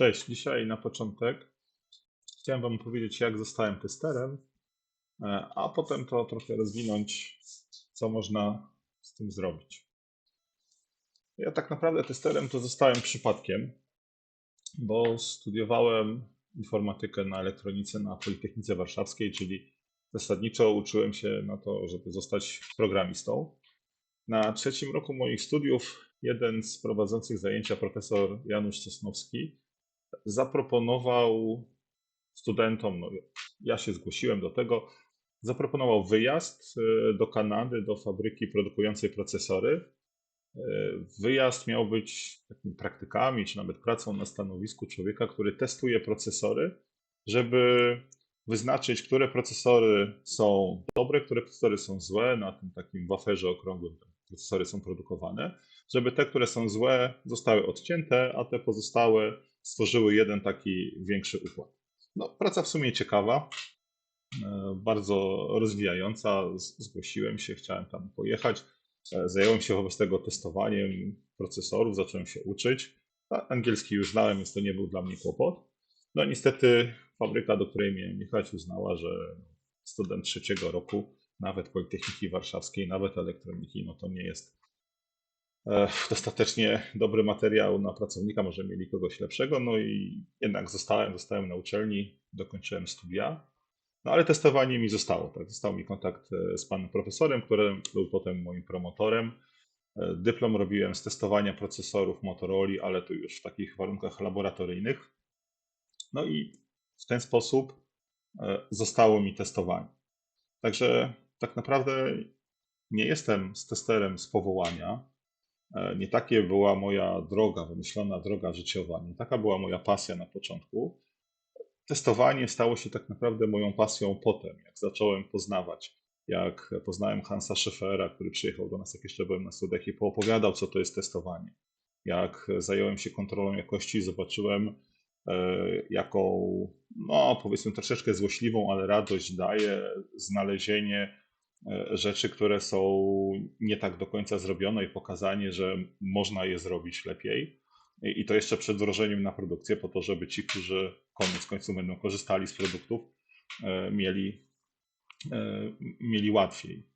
Cześć, dzisiaj na początek chciałem Wam powiedzieć, jak zostałem testerem, e, a potem to trochę rozwinąć, co można z tym zrobić. Ja tak naprawdę testerem to zostałem przypadkiem, bo studiowałem informatykę na elektronice na Politechnice Warszawskiej, czyli zasadniczo uczyłem się na to, żeby zostać programistą. Na trzecim roku moich studiów jeden z prowadzących zajęcia, profesor Janusz Sosnowski, zaproponował studentom, no, ja się zgłosiłem do tego, zaproponował wyjazd e, do Kanady, do fabryki produkującej procesory. E, wyjazd miał być takimi praktykami, czy nawet pracą na stanowisku człowieka, który testuje procesory, żeby wyznaczyć, które procesory są dobre, które procesory są złe na tym takim waferze okrągłym, procesory są produkowane, żeby te, które są złe, zostały odcięte, a te pozostałe stworzyły jeden taki większy układ. No, praca w sumie ciekawa, e, bardzo rozwijająca. Zgłosiłem się, chciałem tam pojechać. E, zająłem się wobec tego testowaniem procesorów, zacząłem się uczyć. Angielski już znałem, więc to nie był dla mnie kłopot. No niestety fabryka, do której miałem jechać, uznała, że student trzeciego roku, nawet Politechniki Warszawskiej, nawet elektroniki, no to nie jest dostatecznie dobry materiał na pracownika, może mieli kogoś lepszego, no i jednak zostałem, zostałem na uczelni, dokończyłem studia, no ale testowanie mi zostało, tak, został mi kontakt e, z panem profesorem, który był potem moim promotorem. E, dyplom robiłem z testowania procesorów Motorola, ale to już w takich warunkach laboratoryjnych. No i w ten sposób zostało mi testowanie. Także tak naprawdę nie jestem z testerem z powołania, E, nie takie była moja droga, wymyślona droga życiowa, nie taka była moja pasja na początku. Testowanie stało się tak naprawdę moją pasją potem, jak zacząłem poznawać. Jak poznałem Hansa Schaeffera, który przyjechał do nas, jak jeszcze byłem na studiach i poopowiadał, co to jest testowanie. Jak zająłem się kontrolą jakości, zobaczyłem, e, jaką, no powiedzmy troszeczkę złośliwą, ale radość daje znalezienie E, rzeczy, które są nie tak do końca zrobione i pokazanie, że można je zrobić lepiej. I to jeszcze przed wdrożeniem na produkcję, po to, żeby ci, którzy koniec końców będą korzystali z produktów, e, mieli, e, mieli łatwiej.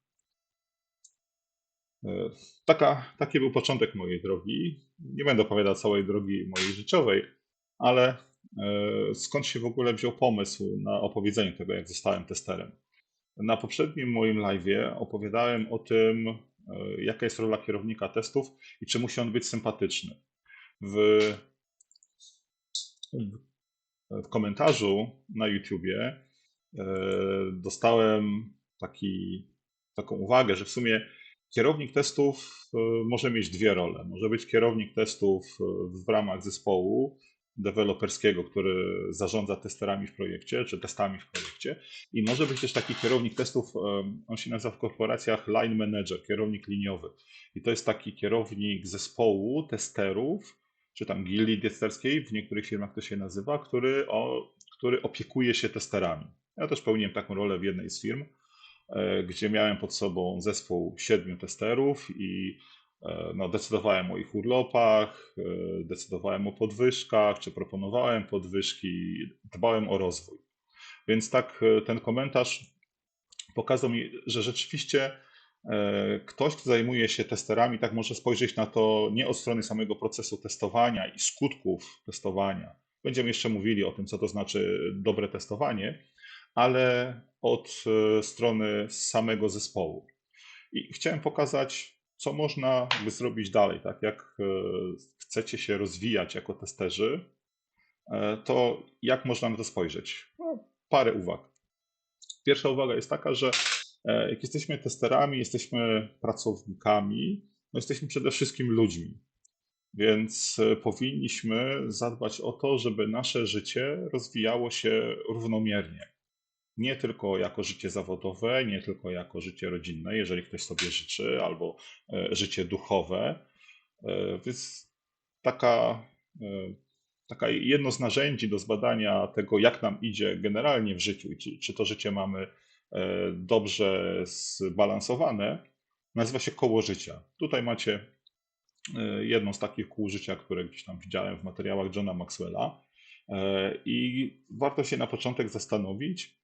Taka, taki był początek mojej drogi. Nie będę opowiadał całej drogi mojej życiowej, ale skąd się w ogóle wziął pomysł na opowiedzenie tego, jak zostałem testerem? Na poprzednim moim live'ie opowiadałem o tym, e, jaka jest rola kierownika testów i czy musi on być sympatyczny. W, w komentarzu na YouTubie e, dostałem taki, taką uwagę, że w sumie kierownik testów e, może mieć dwie role. Może być kierownik testów w ramach zespołu deweloperskiego, który zarządza testerami w projekcie, czy testami w projekcie. I może być też taki kierownik testów, on się nazywa w korporacjach line manager, kierownik liniowy. I to jest taki kierownik zespołu testerów, czy tam gildii testerskiej, w niektórych firmach to się nazywa, który, o, który opiekuje się testerami. Ja też pełniłem taką rolę w jednej z firm, e, gdzie miałem pod sobą zespół siedmiu testerów i no, decydowałem o ich urlopach, e, decydowałem o podwyżkach, czy proponowałem podwyżki, dbałem o rozwój. Więc tak e, ten komentarz pokazał mi, że rzeczywiście ktoś, kto zajmuje się testerami, tak może spojrzeć na to nie od strony samego procesu testowania i skutków testowania. Będziemy jeszcze mówili o tym, co to znaczy dobre testowanie, ale od strony samego zespołu. I chciałem pokazać co można by zrobić dalej, tak? Jak e, chcecie się rozwijać jako testerzy, e, to jak można na to spojrzeć? No, parę uwag. Pierwsza uwaga jest taka, że e, jak jesteśmy testerami, jesteśmy pracownikami, no jesteśmy przede wszystkim ludźmi. Więc powinniśmy zadbać o to, żeby nasze życie rozwijało się równomiernie nie tylko jako życie zawodowe, nie tylko jako życie rodzinne, jeżeli ktoś sobie życzy, albo e, życie duchowe. E, więc taka, e, taka jedno z narzędzi do zbadania tego, jak nam idzie generalnie w życiu czy, czy to życie mamy dobrze zbalansowane, nazywa się koło życia. Tutaj macie jedną z takich kół życia, które gdzieś tam widziałem w materiałach Johna Maxwella. I warto się na początek zastanowić,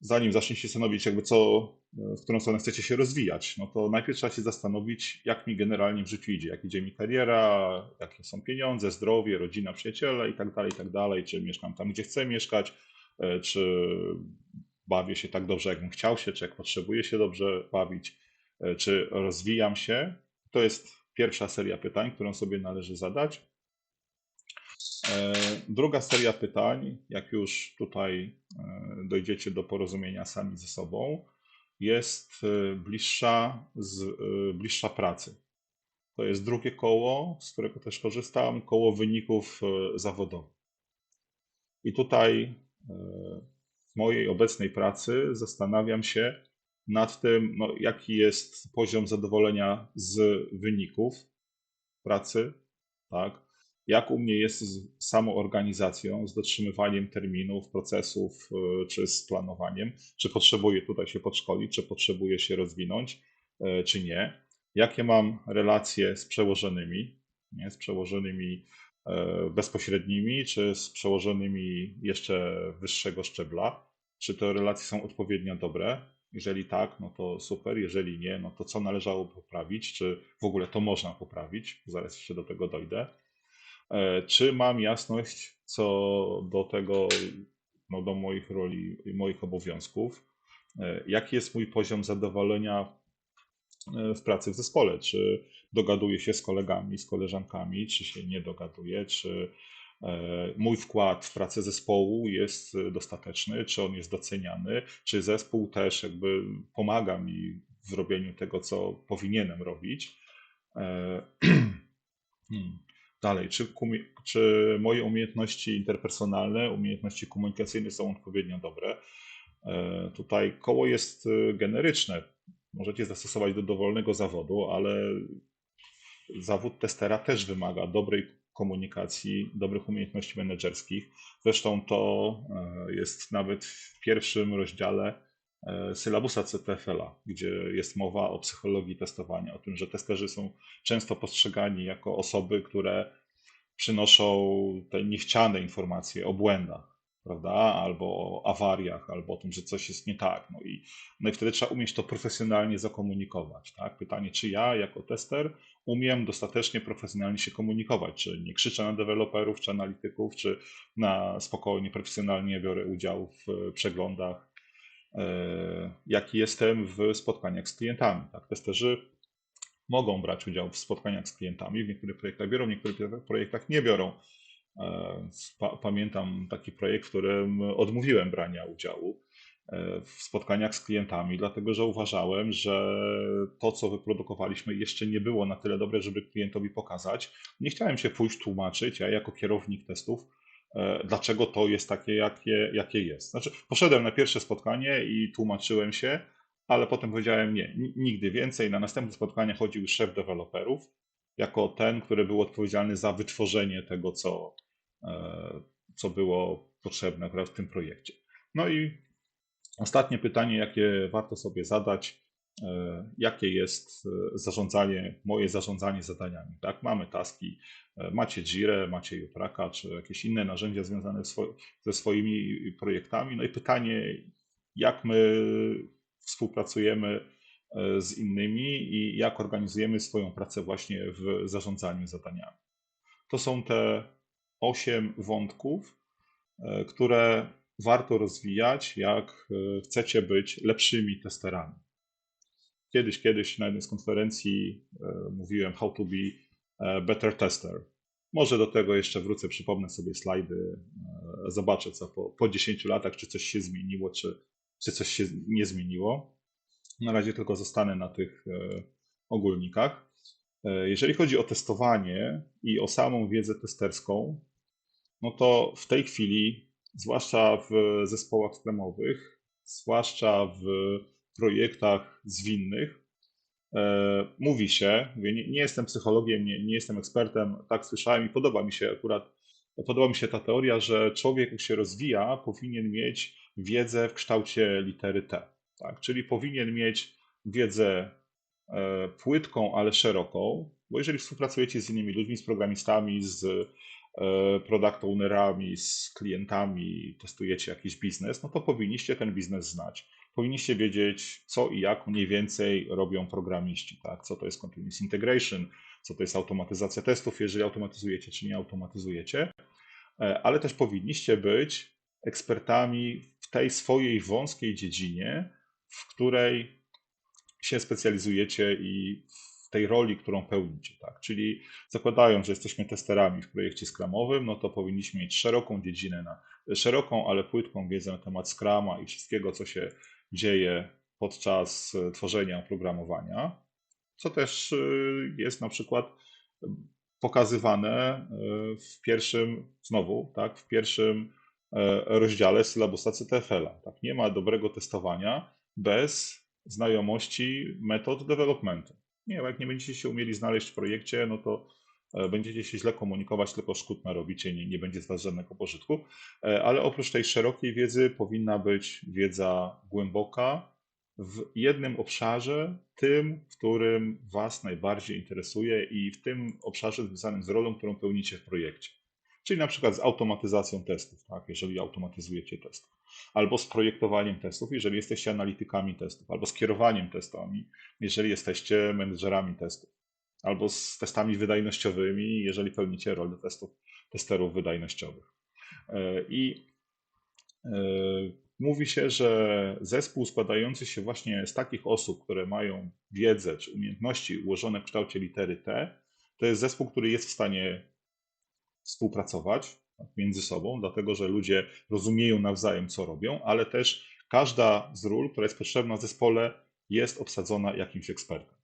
zanim zaczniecie stanowić, jakby co, w którą stronę chcecie się rozwijać, no to najpierw trzeba się zastanowić, jak mi generalnie w życiu idzie, jak idzie mi kariera, jakie są pieniądze, zdrowie, rodzina, przyjaciele i tak dalej, i tak dalej, czy mieszkam tam, gdzie chcę mieszkać, e, czy bawię się tak dobrze, jakbym chciał się, czy jak potrzebuję się dobrze bawić, e, czy rozwijam się. To jest pierwsza seria pytań, którą sobie należy zadać. E, druga seria pytań, jak już tutaj e, dojdziecie do porozumienia sami ze sobą, jest e, bliższa, z, bliższa pracy. To jest drugie koło, z którego też korzystam, koło wyników zawodowych. I tutaj w mojej obecnej pracy zastanawiam się nad tym, no, jaki jest poziom zadowolenia z wyników pracy, tak? Jak u mnie jest z samoorganizacją, z dotrzymywaniem terminów, procesów e, czy z planowaniem, czy potrzebuję tutaj się podszkolić, czy potrzebuję się rozwinąć, e, czy nie. Jakie mam relacje z przełożonymi, nie? z przełożonymi e, bezpośrednimi, czy z przełożonymi jeszcze wyższego szczebla, czy te relacje są odpowiednio dobre. Jeżeli tak, no to super. Jeżeli nie, no to co należało poprawić, czy w ogóle to można poprawić? Zaraz jeszcze do tego dojdę. E, czy mam jasność co do tego, no do moich roli i moich obowiązków? E, jaki jest mój poziom zadowolenia e, w pracy w zespole? Czy dogaduję się z kolegami, z koleżankami, czy się nie dogaduję? Czy mój wkład w pracę zespołu jest dostateczny, czy on jest doceniany, czy zespół też jakby pomaga mi w robieniu tego, co powinienem robić. Hmm. Dalej, czy, czy moje umiejętności interpersonalne, umiejętności komunikacyjne są odpowiednio dobre? E, tutaj koło jest e, generyczne. Możecie zastosować do dowolnego zawodu, ale zawód testera też wymaga dobrej komunikacji, dobrych umiejętności menedżerskich. Zresztą to e, jest nawet w pierwszym rozdziale sylabusa CTFL-a, gdzie jest mowa o psychologii testowania, o tym, że testerzy są często postrzegani jako osoby, które przynoszą te niechciane informacje o błędach, prawda? Albo o awariach, albo o tym, że coś jest nie tak. No i, no i wtedy trzeba umieć to profesjonalnie zakomunikować. Tak? Pytanie, czy ja jako tester umiem dostatecznie profesjonalnie się komunikować, czy nie krzyczę na deweloperów, czy analityków, czy na spokojnie, profesjonalnie biorę udział w przeglądach, e, jaki jestem w spotkaniach z klientami. Tak? Testerzy mogą brać udział w spotkaniach z klientami, w niektórych projektach biorą, w niektórych projektach nie biorą. E, pamiętam taki projekt, w którym odmówiłem brania udziału e, w spotkaniach z klientami, dlatego że uważałem, że to, co wyprodukowaliśmy, jeszcze nie było na tyle dobre, żeby klientowi pokazać. Nie chciałem się pójść tłumaczyć, ja jako kierownik testów, e, dlaczego to jest takie, jakie, jakie jest. Znaczy, poszedłem na pierwsze spotkanie i tłumaczyłem się, ale potem powiedziałem nie, nigdy więcej. Na następne spotkania chodził szef deweloperów, jako ten, który był odpowiedzialny za wytworzenie tego, co, e, co było potrzebne w tym projekcie. No i ostatnie pytanie, jakie warto sobie zadać, e, jakie jest e, zarządzanie, moje zarządzanie zadaniami. Tak, mamy taski, macie Jira, macie Jutraka, czy jakieś inne narzędzia związane ze swoimi projektami. No i pytanie, jak my współpracujemy e, z innymi i jak organizujemy swoją pracę właśnie w zarządzaniu zadaniami. To są te osiem wątków, e, które warto rozwijać, jak e, chcecie być lepszymi testerami. Kiedyś, kiedyś na jednej z konferencji mówiłem how to be better tester. Może do tego jeszcze wrócę, przypomnę sobie slajdy, zobaczę co po, po 10 latach, czy coś się zmieniło, czy czy coś się nie zmieniło. Na razie tylko zostanę na tych e, ogólnikach. E, jeżeli chodzi o testowanie i o samą wiedzę testerską, no to w tej chwili, zwłaszcza w zespołach stremowych, zwłaszcza w projektach zwinnych, e, mówi się, mówię, nie, nie jestem psychologiem, nie, nie, jestem ekspertem, tak słyszałem i podoba mi się akurat, podoba mi się ta teoria, że człowiek jak się rozwija, powinien mieć wiedzę w kształcie litery T. Tak? Czyli powinien mieć wiedzę e, płytką, ale szeroką, bo jeżeli współpracujecie z innymi ludźmi, z programistami, z e, product ownerami, z klientami, testujecie jakiś biznes, no to powinniście ten biznes znać. Powinniście wiedzieć, co i jak mniej więcej robią programiści, tak? Co to jest continuous integration, co to jest automatyzacja testów, jeżeli automatyzujecie czy nie automatyzujecie, e, ale też powinniście być ekspertami w tej swojej wąskiej dziedzinie, w której się specjalizujecie i w tej roli, którą pełnicie. Tak? Czyli zakładając, że jesteśmy testerami w projekcie Scrumowym, no to powinniśmy mieć szeroką dziedzinę, na, szeroką, ale płytką wiedzę na temat Scruma i wszystkiego, co się dzieje podczas tworzenia oprogramowania, co też y, jest na przykład pokazywane y, w pierwszym, znowu, tak, w pierwszym e, rozdziale sylabusa CTFL-a. Tak? Nie ma dobrego testowania bez znajomości metod developmentu. Nie, jak nie będziecie się umieli znaleźć w projekcie, no to e, będziecie się źle komunikować, tylko szkód narobicie, nie, nie będzie z Was żadnego pożytku. E, ale oprócz tej szerokiej wiedzy powinna być wiedza głęboka w jednym obszarze, tym, w którym Was najbardziej interesuje i w tym obszarze związanym z rolą, którą pełnicie w projekcie. Czyli na przykład z automatyzacją testów, tak, jeżeli automatyzujecie testy albo z projektowaniem testów, jeżeli jesteście analitykami testów, albo z kierowaniem testami, jeżeli jesteście menedżerami testów, albo z testami wydajnościowymi, jeżeli pełnicie rolę testów, testerów wydajnościowych. E, I e, mówi się, że zespół składający się właśnie z takich osób, które mają wiedzę czy umiejętności ułożone w kształcie litery T, to jest zespół, który jest w stanie współpracować, między sobą, dlatego że ludzie rozumieją nawzajem, co robią, ale też każda z ról, która jest potrzebna w zespole, jest obsadzona jakimś ekspertem.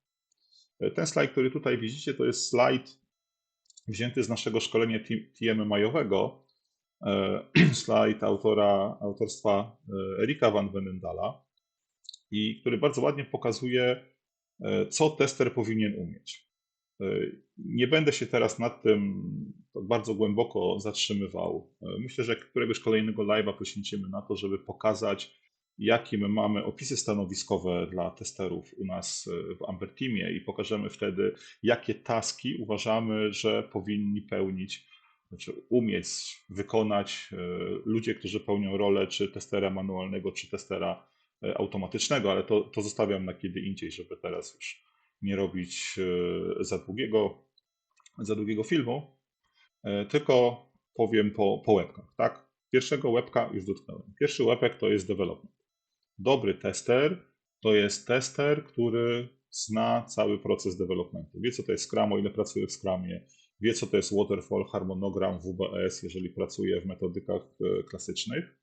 Ten slajd, który tutaj widzicie, to jest slajd wzięty z naszego szkolenia TMMI-owego, e, slajd autora, autorstwa e, Erika van Venendala, i który bardzo ładnie pokazuje, e, co tester powinien umieć. Nie będę się teraz nad tym tak bardzo głęboko zatrzymywał. Myślę, że któregoś kolejnego live'a poświęcimy na to, żeby pokazać, jakie my mamy opisy stanowiskowe dla testerów u nas w Amber Teamie i pokażemy wtedy, jakie taski uważamy, że powinni pełnić, znaczy umieć wykonać e, ludzie, którzy pełnią rolę czy testera manualnego, czy testera e, automatycznego, ale to, to zostawiam na kiedy indziej, żeby teraz już nie robić e, za długiego, za długiego filmu, e, tylko powiem po, po łebkach. Tak? Pierwszego łebka już dotknąłem. Pierwszy łebek to jest development. Dobry tester to jest tester, który zna cały proces developmentu. Wie, co to jest Scrum, o ile pracuje w Scrumie, wie, co to jest waterfall, harmonogram, WBS, jeżeli pracuje w metodykach e, klasycznych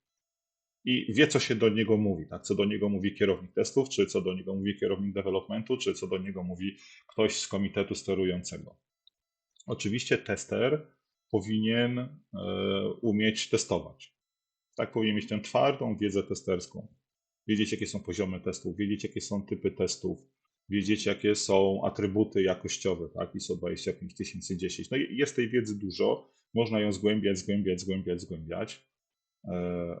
i wie, co się do niego mówi, tak? co do niego mówi kierownik testów, czy co do niego mówi kierownik developmentu, czy co do niego mówi ktoś z komitetu sterującego. Oczywiście tester powinien e, umieć testować. Tak, powinien mieć tę twardą wiedzę testerską. Wiedzieć, jakie są poziomy testów, wiedzieć, jakie są typy testów, wiedzieć, jakie są atrybuty jakościowe, tak, ISO 25010. No jest tej wiedzy dużo, można ją zgłębiać, zgłębiać, zgłębiać, zgłębiać. E,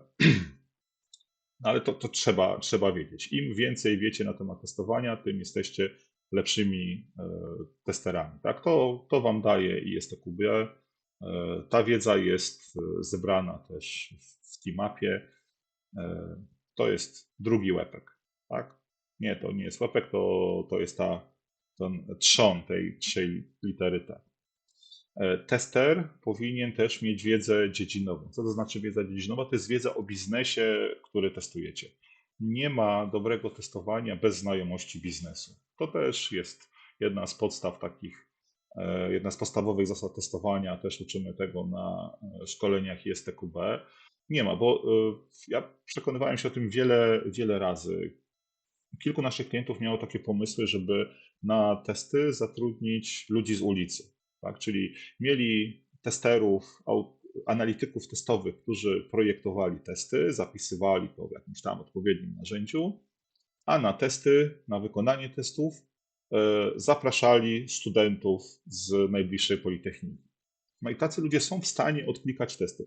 ale to, to trzeba, trzeba wiedzieć. Im więcej wiecie na temat testowania, tym jesteście lepszymi e, testerami. Tak? To, to Wam daje i jest to QB. E, ta wiedza jest zebrana też w Teamapie. To jest drugi łepek. Tak? Nie, to nie jest łepek, to, to jest ta, ten trzon tej trzej litery T. E, tester powinien też mieć wiedzę dziedzinową. Co to znaczy wiedza dziedzinowa? To jest wiedza o biznesie, który testujecie. Nie ma dobrego testowania bez znajomości biznesu. To też jest jedna z podstaw takich, e, jedna z podstawowych zasad testowania. Też uczymy tego na e, szkoleniach ISTQB. Nie ma, bo ja przekonywałem się o tym wiele, wiele razy. Kilku naszych klientów miało takie pomysły, żeby na testy zatrudnić ludzi z ulicy tak? Czyli mieli testerów, analityków testowych, którzy projektowali testy, zapisywali to w jakimś tam odpowiednim narzędziu, a na testy, na wykonanie testów e, zapraszali studentów z najbliższej Politechniki. No i tacy ludzie są w stanie odklikać testy.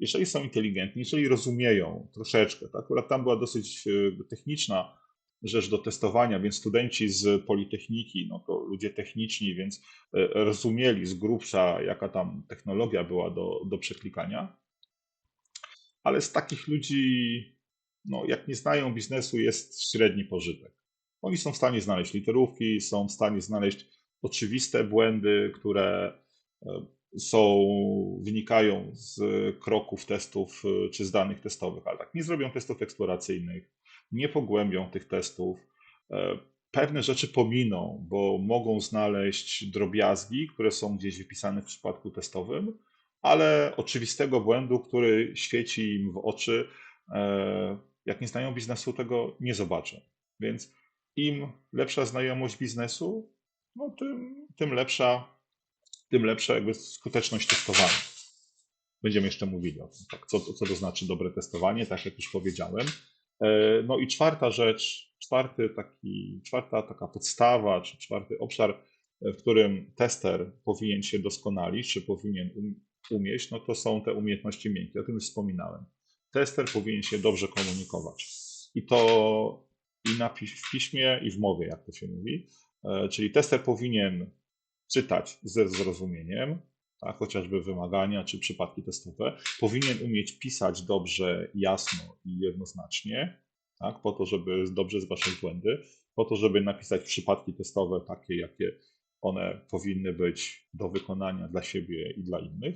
Jeżeli są inteligentni, jeżeli rozumieją troszeczkę, tak? akurat tam była dosyć e, techniczna rzecz do testowania, więc studenci z Politechniki, no to ludzie techniczni, więc e, rozumieli z grubsza, jaka tam technologia była do, do przeklikania. Ale z takich ludzi, no, jak nie znają biznesu, jest średni pożytek. Oni są w stanie znaleźć literówki, są w stanie znaleźć oczywiste błędy, które e, są, wynikają z kroków testów e, czy z danych testowych, ale tak nie zrobią testów eksploracyjnych, nie pogłębią tych testów. E, pewne rzeczy pominą, bo mogą znaleźć drobiazgi, które są gdzieś wypisane w przypadku testowym, ale oczywistego błędu, który świeci im w oczy, jak nie znają biznesu, tego nie zobaczą. Więc im lepsza znajomość biznesu, no tym, tym lepsza, tym lepsza jakby skuteczność testowania. Będziemy jeszcze mówili o tym, tak, co, co to znaczy dobre testowanie, tak jak już powiedziałem. E, no i czwarta rzecz, czwarty taki, czwarta taka podstawa, czy czwarty obszar, w którym tester powinien się doskonalić, czy powinien um, umieść, no to są te umiejętności miękkie. O tym już wspominałem. Tester powinien się dobrze komunikować. I to i na w piśmie, i w mowie, jak to się mówi. E, czyli tester powinien czytać ze zrozumieniem, tak, chociażby wymagania czy przypadki testowe. Powinien umieć pisać dobrze, jasno i jednoznacznie, tak, po to, żeby dobrze zgłaszać błędy, po to, żeby napisać przypadki testowe takie, jakie one powinny być do wykonania dla siebie i dla innych.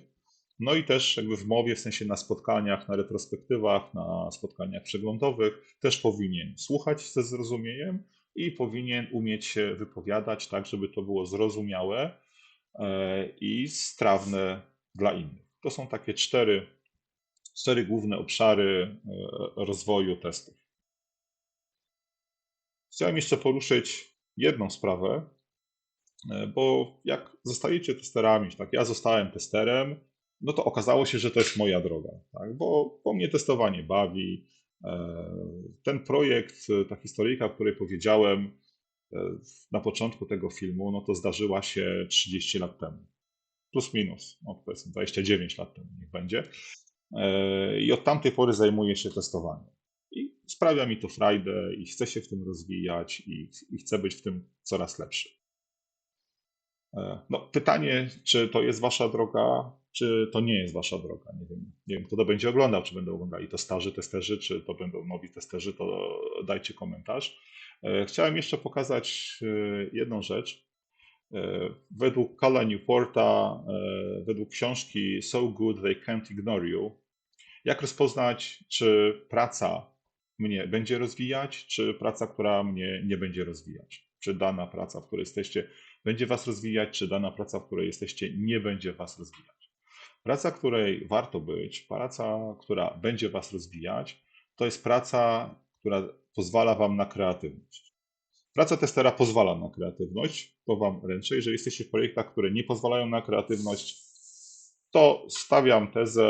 No i też jakby w mowie, w sensie na spotkaniach, na retrospektywach, na spotkaniach przeglądowych, też powinien słuchać ze zrozumieniem i powinien umieć się wypowiadać tak, żeby to było zrozumiałe e, i strawne dla innych. To są takie cztery, cztery główne obszary e, rozwoju testów. Chciałem jeszcze poruszyć jedną sprawę, e, bo jak zostajecie testerami, tak ja zostałem testerem, no to okazało się, że to jest moja droga, tak? bo, bo mnie testowanie bawi. E, ten projekt, ta historyjka, o której powiedziałem e, na początku tego filmu, no to zdarzyła się 30 lat temu. Plus minus, no powiedzmy 29 lat temu niech będzie. E, I od tamtej pory zajmuję się testowaniem. I sprawia mi to frajdę i chcę się w tym rozwijać i, i chcę być w tym coraz lepszy. No, pytanie, czy to jest wasza droga, czy to nie jest wasza droga. Nie wiem, nie wiem, kto to będzie oglądał, czy będą oglądali to starzy testerzy, czy to będą nowi testerzy, to dajcie komentarz. E, chciałem jeszcze pokazać e, jedną rzecz. E, według Kala Newporta, według książki So Good They Can't Ignore You, jak rozpoznać, czy praca mnie będzie rozwijać, czy praca, która mnie nie będzie rozwijać. Czy dana praca, w której jesteście, będzie was rozwijać, czy dana praca, w której jesteście, nie będzie was rozwijać. Praca, której warto być, praca, która będzie Was rozwijać, to jest praca, która pozwala Wam na kreatywność. Praca testera pozwala na kreatywność, to Wam ręczę. Jeżeli jesteście w projektach, które nie pozwalają na kreatywność, to stawiam tezę,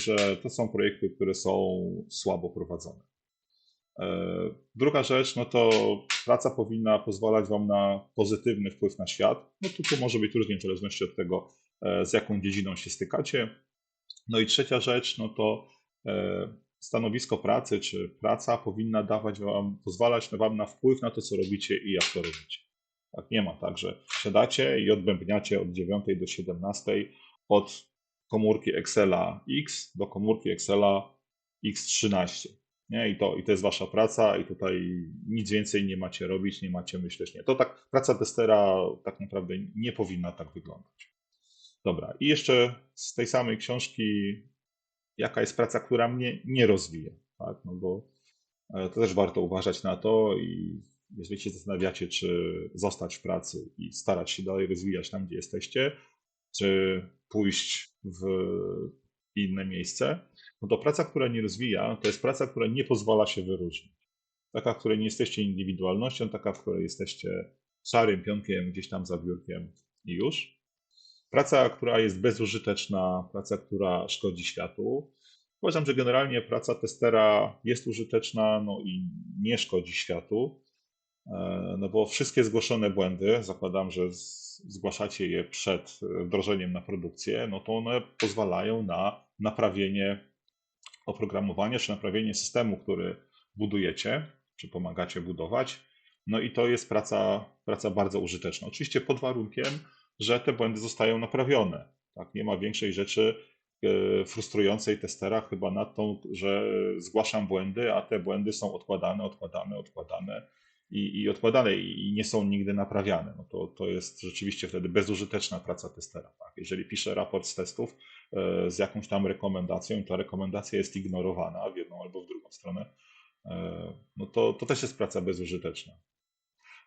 że to są projekty, które są słabo prowadzone. E, druga rzecz, no to praca powinna pozwalać Wam na pozytywny wpływ na świat. No to tu może być różnie w zależności od tego, z jaką dziedziną się stykacie. No i trzecia rzecz, no to e, stanowisko pracy czy praca powinna dawać wam, pozwalać wam na wpływ na to, co robicie i jak to robicie. Tak nie ma tak, że siadacie i odbębniacie od 9 do 17 od komórki Excela X do komórki Excela X13. Nie? I, to, I to jest wasza praca i tutaj nic więcej nie macie robić, nie macie myśleć. Nie. To tak, praca testera tak naprawdę nie powinna tak wyglądać. Dobra, i jeszcze z tej samej książki, jaka jest praca, która mnie nie rozwija, tak? No bo e, to też warto uważać na to i jeżeli się zastanawiacie, czy zostać w pracy i starać się dalej rozwijać tam, gdzie jesteście, czy pójść w inne miejsce, no to praca, która nie rozwija, to jest praca, która nie pozwala się wyróżnić. Taka, w której nie jesteście indywidualnością, taka, w której jesteście szarym pionkiem gdzieś tam za biurkiem i już. Praca, która jest bezużyteczna, praca, która szkodzi światu. Uważam, że generalnie praca testera jest użyteczna no i nie szkodzi światu, e, no bo wszystkie zgłoszone błędy, zakładam, że zgłaszacie je przed wdrożeniem na produkcję, no to one pozwalają na naprawienie oprogramowania czy naprawienie systemu, który budujecie. czy pomagacie budować. No i to jest praca, praca bardzo użyteczna. Oczywiście pod warunkiem, że te błędy zostają naprawione. Tak? Nie ma większej rzeczy e, frustrującej testera chyba nad tą, że zgłaszam błędy, a te błędy są odkładane, odkładane, odkładane i, i odkładane i nie są nigdy naprawiane. No to, to jest rzeczywiście wtedy bezużyteczna praca testera. Tak? Jeżeli piszę raport z testów e, z jakąś tam rekomendacją, ta rekomendacja jest ignorowana w jedną albo w drugą stronę, e, no to, to też jest praca bezużyteczna.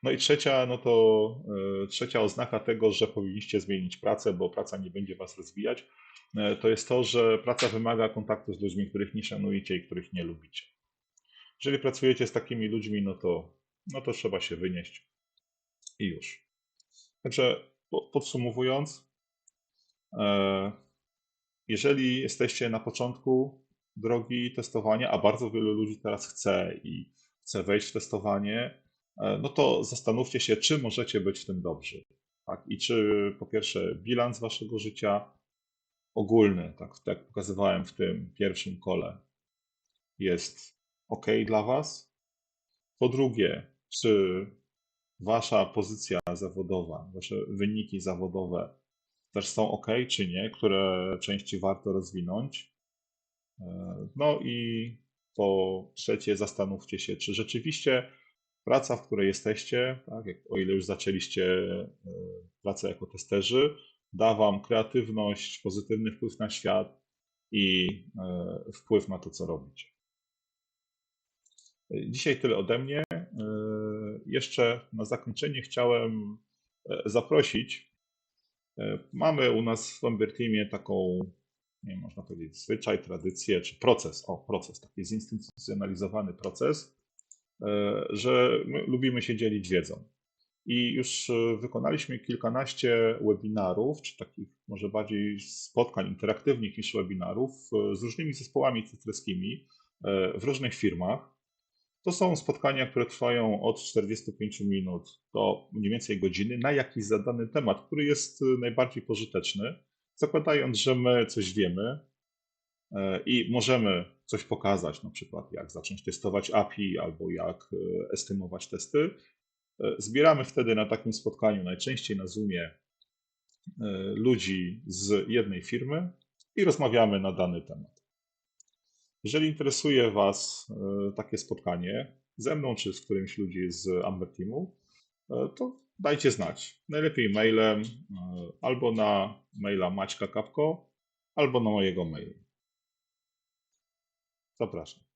No i trzecia, no to e, trzecia oznaka tego, że powinniście zmienić pracę, bo praca nie będzie was rozwijać, e, to jest to, że praca wymaga kontaktu z ludźmi, których nie szanujecie i których nie lubicie. Jeżeli pracujecie z takimi ludźmi, no to, no to trzeba się wynieść i już. Także po- podsumowując, e, jeżeli jesteście na początku drogi testowania, a bardzo wielu ludzi teraz chce i chce wejść w testowanie, no to zastanówcie się, czy możecie być w tym dobrzy. Tak? I czy po pierwsze bilans waszego życia ogólny, tak, tak jak pokazywałem w tym pierwszym kole, jest ok dla was. Po drugie, czy wasza pozycja zawodowa, wasze wyniki zawodowe też są ok, czy nie, które części warto rozwinąć. E, No i po trzecie, zastanówcie się, czy rzeczywiście praca, w której jesteście, tak, o ile już zaczęliście e, pracę jako testerzy, da Wam kreatywność, pozytywny wpływ na świat i e, wpływ na to, co robicie. Dzisiaj tyle ode mnie. E, Jeszcze na zakończenie chciałem e, zaprosić. e, Mamy u nas w Lumber Teamie taką, nie można powiedzieć, zwyczaj, tradycję, czy proces, o proces, taki zinstytucjonalizowany proces, e, że my lubimy się dzielić wiedzą. I już e, wykonaliśmy kilkanaście webinarów, czy takich może bardziej spotkań interaktywnych niż webinarów e, z różnymi zespołami cytryskimi e, w różnych firmach. To są spotkania, które trwają od 45 minut do mniej więcej godziny na jakiś zadany temat, który jest e, najbardziej pożyteczny, zakładając, że my coś wiemy e, i możemy coś pokazać, na przykład jak zacząć testować API albo jak e, estymować testy. E, Zbieramy wtedy na takim spotkaniu, najczęściej na Zoomie, e, ludzi z jednej firmy i rozmawiamy na dany temat. Jeżeli interesuje Was takie spotkanie ze mną czy z którymś ludzi z Amber Teamu, to dajcie znać. Najlepiej mailem albo na maila Maćka Kapko, albo na mojego maila. Zapraszam.